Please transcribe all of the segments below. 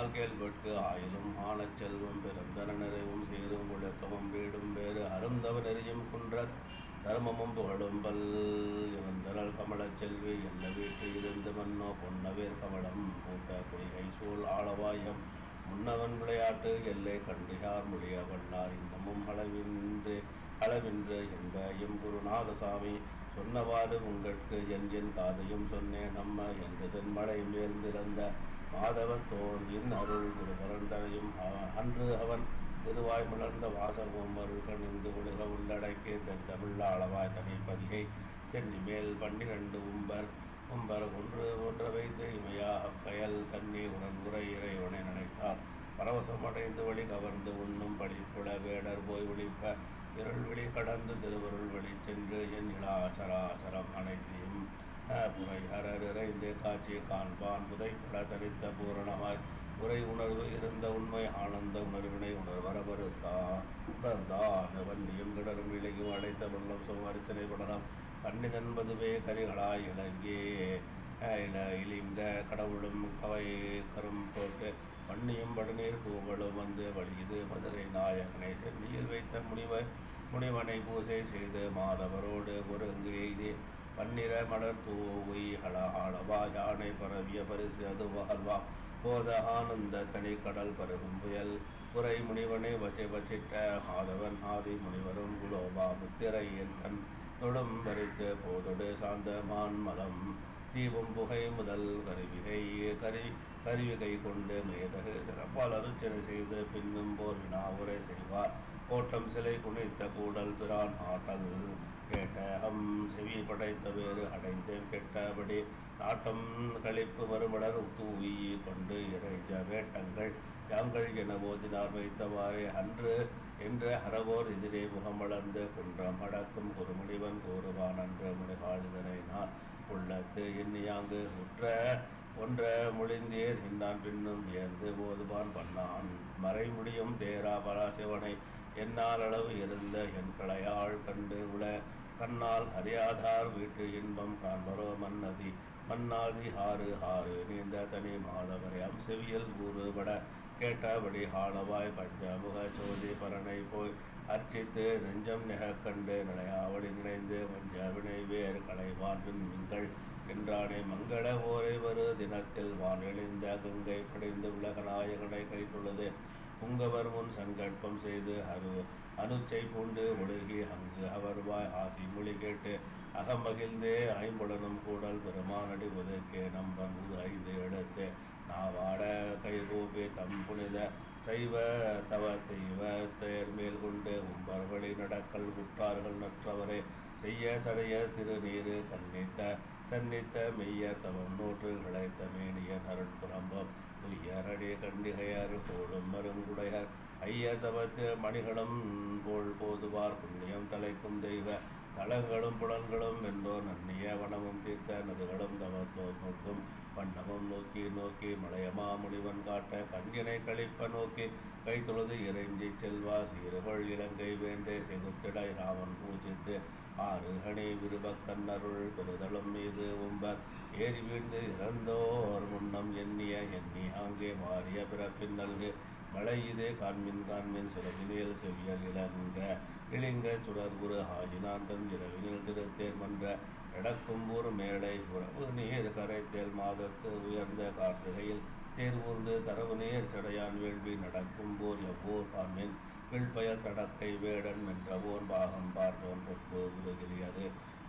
ஆயினால் கேள்வற்கு ஆயிலும் ஆனச் செல்வம் பிறந்தன நிறைவும் சேரும் ஒழுக்கமும் வீடும் வேறு அருந்தவ நெறியும் குன்ற தர்மமும் புகழும் பல் இறந்தனல் கமலச் செல்வி என்ன வீட்டு இருந்து மன்னோ பொன்னவேர் கமலம் பூட்ட பொய்கை சூழ் ஆளவாயம். முன்னவன் விளையாட்டு எல்லை கண்டு யார் முடிய வல்லார் இன்னமும் அளவின்று அளவின்று என்ப எம் குருநாதசாமி சொன்னவாறு உங்களுக்கு என் என் காதையும் சொன்னேன் நம்ம என்றதன் மழை மேர்ந்திருந்த மாதவன் தோன் இன் அருள் குருபரந்தனையும் அன்று அவன் திருவாய் மலர்ந்த வாசகம் அருள்கண் கணிந்து உலக உள்ளடக்கிய தன் தமிழ் அளவாய் தனிப்பதிகை. சென்னி மேல் பன்னிரண்டு உம்பர் உம்பர் ஒன்று ஒன்றவை வைத்து கயல் கண்ணி உடன் உரை இறைவனை நினைத்தார். பரவசம் அடைந்து வழி கவர்ந்து உண்ணும் படிப்புட வேடர் போய் ஒழிப்ப இருள் வெளி கடந்து திருவருள் வெளி சென்று என் இளாச்சராச்சரம் அனைத்தையும் புரை ஹரர் இறைந்து காட்சி காண்பான் புதைப்பட தரித்த பூரணமாய். உரை உணர்வு இருந்த உண்மை ஆனந்த உணர்வினை உணர்வரவருத்தான் உணர்ந்தான் வன்னியும் கிடரும் விலையும் அடைத்த வெள்ளம் சுமரிச்சனை படலாம். கண்ணிதன்பதுவே கரிகளாய் இலங்கே இழிந்த கடவுளும் கவை கரும் போட்டு வன்னியும் படுநீர் பூவலும் வந்து வழியுது மதுரை நாயகனை சென்னியில் வைத்த முனிவர் முனிவனை பூசை செய்து மாதவரோடு ஒருங்கு எய்தி பன்னிர மலர் தூவை ஹளஹாளவா யானை பரவிய பரிசு அது வகல்வா போத ஆனந்த தனி கடல் பருகும் புயல். புரை முனிவனை வசை வசிட்ட மாதவன் ஆதி முனிவரும் குலோபா முத்திரையின் தன் தொடும் பறித்து போதொடு சாந்த மான்மலம் தீபம் புகை முதல் கருவிகை கரு கருவிகை கொண்டு மேதகு சிறப்பால் அருச்சனை செய்து பின்னும் போர் வினா உரை செய்வார். கோட்டம் சிலை குனித்த கூடல் பிரான் ஆட்டல். கேட்ட செவி படைத்த வேறு அடைந்தேன் கெட்டபடி. நாட்டம் கழிப்பு மறுமலர் தூவி கொண்டு இறைஞ்ச வேட்டங்கள் யாங்கள் என ஓதினார் வைத்தவாறே அன்று என்ற ஹரவோர் எதிரே முகமளர்ந்து குன்றம் அடக்கும் குருமுனிவன் கூறுவான் அன்று முனிகால் நான் உள்ளத்து எண்ணியாங்கு உற்ற ஒன்ற முழிந்தேர். என்னான் பின்னும் ஏந்து போதுவான் பண்ணான் மறைமுடியும் தேரா பராசிவனை. என்னால் அளவு இருந்த என் களையாள் கண்டு உள கண்ணால் அறியாதார் வீட்டு இன்பம் காண்பரோ மன்னதி. மன்னாதி ஹாறு ஹாறு நீந்த தனி மாதவரை அம்செவியல் கூறுபட கேட்டபடி ஹாளவாய் பஞ்சமுக சோதி பரனை போய் அர்ச்சித்து நெஞ்சம் நெக கண்டு நிலையாவடி நினைந்து வஞ்சவினை வேறு களைவான் மின்கள் என்றானே மங்கள ஓரை வரு தினத்தில் வான் எழுந்த கங்கை படைந்து உலகநாயகனை கைத்துள்ளது. புங்கவர் முன் சங்கல்பம் செய்து அரு அனுச்சை பூண்டு ஒழுகி அங்கு அவர்வாய் ஆசி மொழி கேட்டு அகமகிழ்ந்தே ஐம்புலனும் கூடல் பெருமானடி உதற்கே நம்பன் உது ஐந்து எடுத்து நாவாட கைகூப்பி தம் புனித சைவ தவ தெய்வ தேர் மேல் கொண்டு உம்பர் வழி நடக்கல் குற்றார்கள் நற்றவரே செய்ய சடைய திருநீரு கண்ணித்த சன்னித்த மெய்ய தவம் நூற்று கிடைத்த மேனியன் அருட்புறம்பம் துய்யரடி கண்டிகையர் போடும் மருங்குடையர். ஐய தவத்து மணிகளும் போல் போதுவார். புண்ணியம் தலைக்கும் தெய்வ தளங்களும் புலன்களும் என்றோ நன்னிய வனமும் தீர்த்த நதுகளும் தவத்தோ நோக்கும் வண்ணமும் நோக்கி நோக்கி மலையமா முனிவன் காட்ட கஞ்சினை கழிப்ப நோக்கி கைத்தொழுது இறைஞ்சி செல்வா சீறுகள் இலங்கை வேண்டே செகுத்திடை ராமன் பூஜித்து. ஆறு கணி விருபக்கண்ணருள் பெருதளம் மீது உம்பர் ஏறி வீழ்ந்து இறந்தோர் முன்னம் எண்ணிய எண்ணி அங்கே மாறிய பிறப்பின் நல்கு. மழை இதே காண்மின் காண்மின் சிறவினில் செவியல் இளங்க இழிங்க சுடர் குரு ஆகினான் இரவினில் திருத்தேர் மன்ற எடக்கும்பூர் மேடை உறவு நீர் கரைத்தேல் மாதத்து உயர்ந்த கார்த்திகையில் தேர்வூர்ந்து தரவு நீர் சடையான் வேள்வி நடக்கும் போர் எவ்வோர் காண்மின். விழ்பயல் தடக்கை வேடன் மென்றவோன் பாகம் பார்த்தோன் பொற்பு விடுகிறியது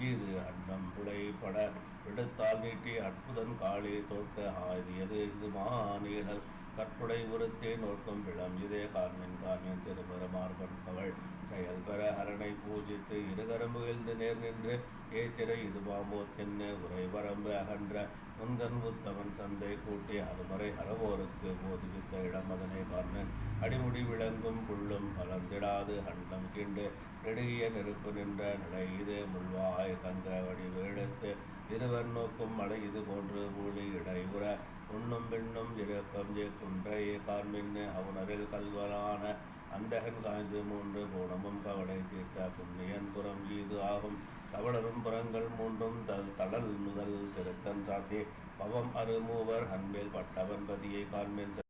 இது அன்னம் புடைப்பட விடுத்தால் நீட்டி அற்புதன் காளி தோற்க ஆதியது. இது மாநீழல் கற்புடை உறுத்தே நோக்கம் விளம். இதே காண்மின் காண்மின் திருபெருமார்பன் கவள் செயல் பெற ஹரனை பூஜித்து இருகரம்புகிழ்ந்து நேர் நின்று ஏத்திரை இது பாம்போ தென்ன உரை வரம்பு அகன்ற முந்தன் உத்தமன் சந்தை கூட்டி அருமறை அறவோருக்கு போதுவித்த இடம் அதனை காண்மின் அடிமுடி விளங்கும் புள்ளும் பலந்திடாது அண்டம் கிண்டு நெடுகிய நெருப்பு நின்ற நிலை இது முள்வாய் கந்த வடிவெடுத்து இருவர் நோக்கும் மலை இது போன்று மூலி இடையுற உண்ணும் பின்னும் இறக்கம் குன்றை காண்மின் அவுணரில் கல்வனான அந்தகன் காய்ந்து மூன்று பூணமும் கவலை தீர்த்த புண்ணியன் புறம் ஈது ஆகும். தவளரும் புறங்கள் மூன்றும் தல் தளல் முதல் திருக்கன் சாத்தி. பவம் அருமூவர் அன்பில் பட்டவன் பதியை காண்மின்